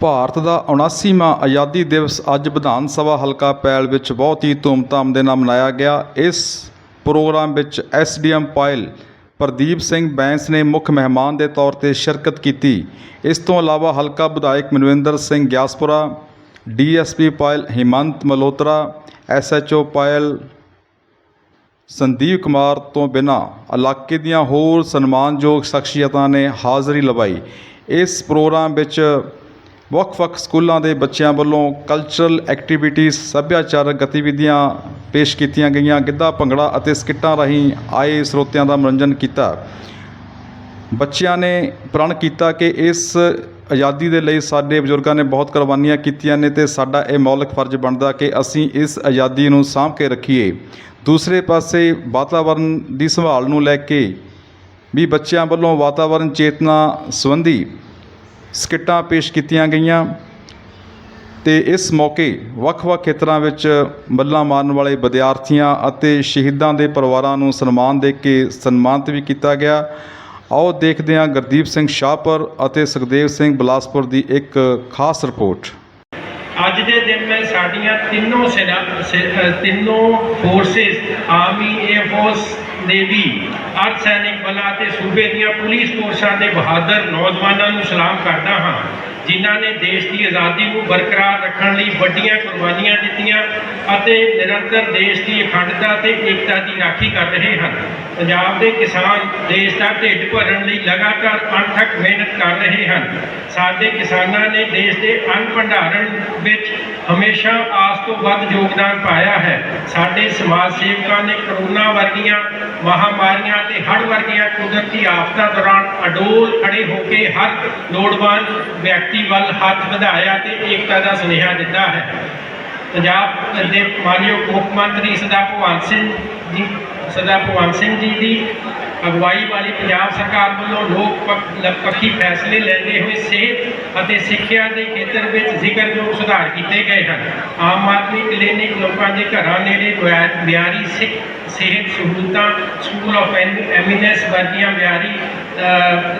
ਭਾਰਤ ਦਾ 79ਵਾਂ ਆਜ਼ਾਦੀ ਦਿਵਸ ਅੱਜ ਵਿਧਾਨ ਸਭਾ ਹਲਕਾ ਪੈਲ ਵਿੱਚ ਬਹੁਤ ਹੀ ਧੂਮਧਾਮ ਦੇ ਨਾਲ ਮਨਾਇਆ ਗਿਆ। ਇਸ ਪ੍ਰੋਗਰਾਮ ਵਿੱਚ ਐਸਡੀਐਮ ਪਾਇਲ ਪ੍ਰਦੀਪ ਸਿੰਘ ਬੈਂਸ ਨੇ ਮੁੱਖ ਮਹਿਮਾਨ ਦੇ ਤੌਰ ਤੇ ਸ਼ਿਰਕਤ ਕੀਤੀ। ਇਸ ਤੋਂ ਇਲਾਵਾ ਹਲਕਾ ਵਿਧਾਇਕ ਮਨਵਿੰਦਰ ਸਿੰਘ ਗਿਆਸਪੁਰਾ ਡੀਐਸਪੀ ਪਾਇਲ ਹਿਮੰਤ ਮਲੋਤਰਾ ਐਸਐਚਓ ਪਾਇਲ ਸੰਦੀਪ ਕੁਮਾਰ ਤੋਂ ਬਿਨਾਂ ਇਲਾਕੇ ਦੀਆਂ ਹੋਰ ਸਨਮਾਨਯੋਗ ਸ਼ਖਸੀਅਤਾਂ ਨੇ ਹਾਜ਼ਰੀ ਲਵਾਈ। ਇਸ ਪ੍ਰੋਗਰਾਮ ਵਿੱਚ ਵੱਖ-ਵੱਖ ਸਕੂਲਾਂ ਦੇ ਬੱਚਿਆਂ ਵੱਲੋਂ ਕਲਚਰਲ ਐਕਟੀਵਿਟੀਜ਼ ਸੱਭਿਆਚਾਰਕ ਗਤੀਵਿਧੀਆਂ ਪੇਸ਼ ਕੀਤੀਆਂ ਗਈਆਂ। ਗਿੱਧਾ, ਭੰਗੜਾ ਅਤੇ ਸਕਿੱਟਾਂ ਰਾਹੀਂ ਆਏ ਸਰੋਤਿਆਂ ਦਾ ਮਨੋਰੰਜਨ ਕੀਤਾ। ਬੱਚਿਆਂ ਨੇ ਪ੍ਰਣ ਕੀਤਾ ਕਿ ਇਸ ਆਜ਼ਾਦੀ ਦੇ ਲਈ ਸਾਡੇ ਬਜ਼ੁਰਗਾਂ ਨੇ ਬਹੁਤ ਕੁਰਬਾਨੀਆਂ ਕੀਤੀਆਂ ਨੇ ਤੇ ਸਾਡਾ ਇਹ ਮੌਲਿਕ ਫਰਜ਼ ਬਣਦਾ ਕਿ ਅਸੀਂ ਇਸ ਆਜ਼ਾਦੀ ਨੂੰ ਸਾਂਭ ਕੇ ਰੱਖੀਏ। ਦੂਸਰੇ ਪਾਸੇ ਵਾਤਾਵਰਣ ਦੀ ਸੰਭਾਲ ਨੂੰ ਲੈ ਕੇ ਵੀ ਬੱਚਿਆਂ ਵੱਲੋਂ ਵਾਤਾਵਰਣ ਚੇਤਨਾ ਸੰਬੰਧੀ ਸਕਿੱਟਾਂ ਪੇਸ਼ ਕੀਤੀਆਂ ਗਈਆਂ ਤੇ ਇਸ ਮੌਕੇ ਵੱਖ-ਵੱਖ ਖੇਤਰਾਂ ਵਿੱਚ ਮੱਲਾਂ ਮਾਰਨ ਵਾਲੇ ਵਿਦਿਆਰਥੀਆਂ ਅਤੇ ਸ਼ਹੀਦਾਂ ਦੇ ਪਰਿਵਾਰਾਂ ਨੂੰ ਸਨਮਾਨ ਦੇ ਕੇ ਸਨਮਾਨਿਤ ਵੀ ਕੀਤਾ ਗਿਆ। ਆਓ ਦੇਖਦੇ ਹਾਂ ਗੁਰਦੀਪ ਸਿੰਘ ਸ਼ਾਹਪੁਰ ਅਤੇ ਸੁਖਦੇਵ ਸਿੰਘ ਬਲਾਸਪੁਰ ਦੀ ਇੱਕ ਖਾਸ ਰਿਪੋਰਟ। ਅੱਜ ਦੇ ਦਿਨ ਮੈਂ ਸਾਡੀਆਂ ਤਿੰਨੋਂ ਸੈਨਾ, ਸੇ- ਤਿੰਨੋਂ forces army air force navy ਅਰਧ ਸੈਨਿਕ ਬਲਾਂ ਤੇ ਸੂਬੇ ਦੀਆਂ ਪੁਲਿਸ ਫੋਰਸਾਂ ਦੇ ਬਹਾਦਰ ਨੌਜਵਾਨਾਂ ਨੂੰ ਸਲਾਮ ਕਰਦਾ ਹਾਂ। ਜਿਨ੍ਹਾਂ ਨੇ ਦੇਸ਼ ਦੀ ਆਜ਼ਾਦੀ ਨੂੰ ਬਰਕਰਾਰ ਰੱਖਣ ਲਈ ਵੱਡੀਆਂ ਕੁਰਬਾਨੀਆਂ ਦਿੱਤੀਆਂ ਅਤੇ ਨਿਰੰਤਰ ਦੇਸ਼ ਦੀ ਅਖੰਡਤਾ ਤੇ ਏਕਤਾ ਦੀ ਰਾਖੀ ਕਰ ਰਹੇ ਹਨ। ਪੰਜਾਬ ਦੇ ਕਿਸਾਨ ਦੇਸ਼ ਦਾ ਢਿੱਡ ਭਰਨ ਲਈ ਲਗਾਤਾਰ ਅਣਥੱਕ ਮਿਹਨਤ ਕਰ ਰਹੇ ਹਨ। ਸਾਡੇ ਕਿਸਾਨਾਂ ਨੇ ਦੇਸ਼ ਦੇ ਅੰਨ ਭੰਡਾਰਨ ਵਿੱਚ ਹਮੇਸ਼ਾ ਆਸ ਤੋਂ ਵੱਧ ਯੋਗਦਾਨ ਪਾਇਆ ਹੈ। ਸਾਡੇ ਸਮਾਜ ਸੇਵਕਾਂ ਨੇ ਕਰੋਨਾ ਵਰਗੀਆਂ ਮਹਾਮਾਰੀਆਂ ਤੇ ਹੜ੍ਹ ਵਰਗੀਆਂ ਕੁਦਰਤੀ ਆਫਤਾਂ ਦੌਰਾਨ ਅਡੋਲ ਖੜੇ ਹੋ ਕੇ ਹਰ ਲੋੜਵੰਦ ਵਿਅਕਤੀ ਵੱਲ ਹੱਥ ਵਧਾਇਆ ਤੇ ਏਕਤਾ ਦਾ ਸੁਨੇਹਾ ਦਿੱਤਾ ਹੈ। ਪੰਜਾਬ ਦੇ ਮਾਨਯੋਗ ਮੁੱਖ ਮੰਤਰੀ ਸਰਦਾਰ ਭਗਵੰਤ ਸਿੰਘ ਜੀ ਸਰਦਾਰ ਭਗਵੰਤ ਸਿੰਘ ਜੀ ਦੀ ਅਗਵਾਈ ਵਾਲੀ ਪੰਜਾਬ ਸਰਕਾਰ ਵੱਲੋਂ ਲੋਕ ਪੱਖ- ਪੱਖੀ ਫੈਸਲੇ ਲੈਂਦੇ ਹੋਏ ਸਿਹਤ ਅਤੇ ਸਿੱਖਿਆ ਦੇ ਖੇਤਰ ਵਿੱਚ ਜ਼ਿਕਰਯੋਗ ਸੁਧਾਰ ਕੀਤੇ ਗਏ ਹਨ। ਆਮ ਆਦਮੀ ਕਲੀਨਿਕ ਲੋਕਾਂ ਦੇ ਘਰਾਂ ਨੇੜੇ ਮਿਆ- ਮਿਆਰੀ ਸਿੱਖ ਸਿਹਤ ਸਹੂਲਤਾਂ ਸਕੂਲ ਆਫ ਐਮੀਨੈਂਸ ਵਰਗੀਆਂ ਮਿਆਰੀ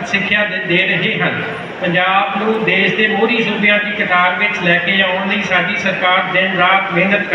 ਸਿੱਖਿਆ ਦੇ ਦੇ ਰਹੇ ਹਨ। ਪੰਜਾਬ ਨੂੰ ਦੇਸ਼ ਦੇ ਮੋਹਰੀ ਸੂਬਿਆਂ ਦੀ ਕਤਾਰ ਵਿੱਚ ਲੈ ਕੇ ਆਉਣ ਲਈ ਸਾਡੀ ਸਰਕਾਰ ਦਿਨ ਰਾਤ ਮਿਹਨਤ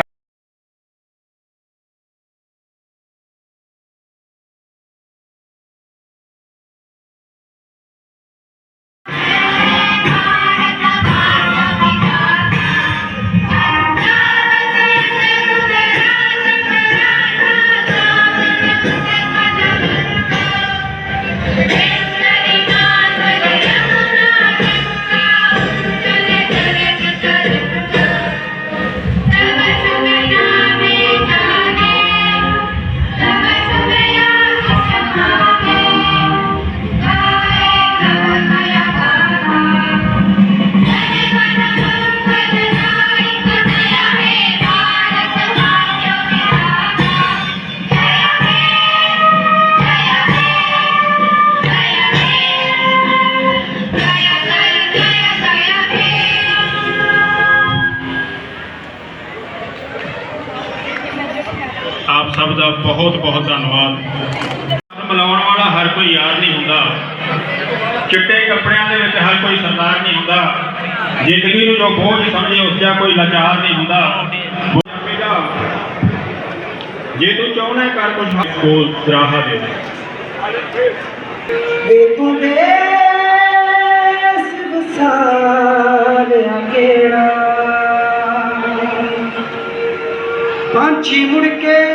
ਦਾ ਬਹੁਤ ਬਹੁਤ ਧੰਨਵਾਦ। ਮਿਲਾਉਣ ਵਾਲਾ ਹਰ ਕੋਈ ਯਾਰ ਨਹੀਂ ਹੁੰਦਾ। ਚਿੱਟੇ ਕੱਪੜਿਆਂ ਦੇ ਵਿੱਚ ਹਰ ਕੋਈ ਸਰਦਾਰ ਨਹੀਂ ਹੁੰਦਾ। ਜ਼ਿੰਦਗੀ ਨੂੰ ਜੋ ਬੋਝ ਸਮਝੇ ਉਸ ਦਾ ਕੋਈ ਲਾਚਾਰ ਨਹੀਂ ਹੁੰਦਾ। ਬੇਟਾ, ਜੇ ਤੂੰ ਚਾਹੁੰਦਾ ਹੈ ਕਰ ਕੁਝ ਕੋਲ ਦਰਾਹਾ ਦੇ ਦੇ। ਵੇ ਤੂੰ ਦੇਸ ਵਸਾਲਿਆ ਕਿਹੜਾ? ਪੰਛੀ ਮੁੜ ਕੇ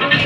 Thank you.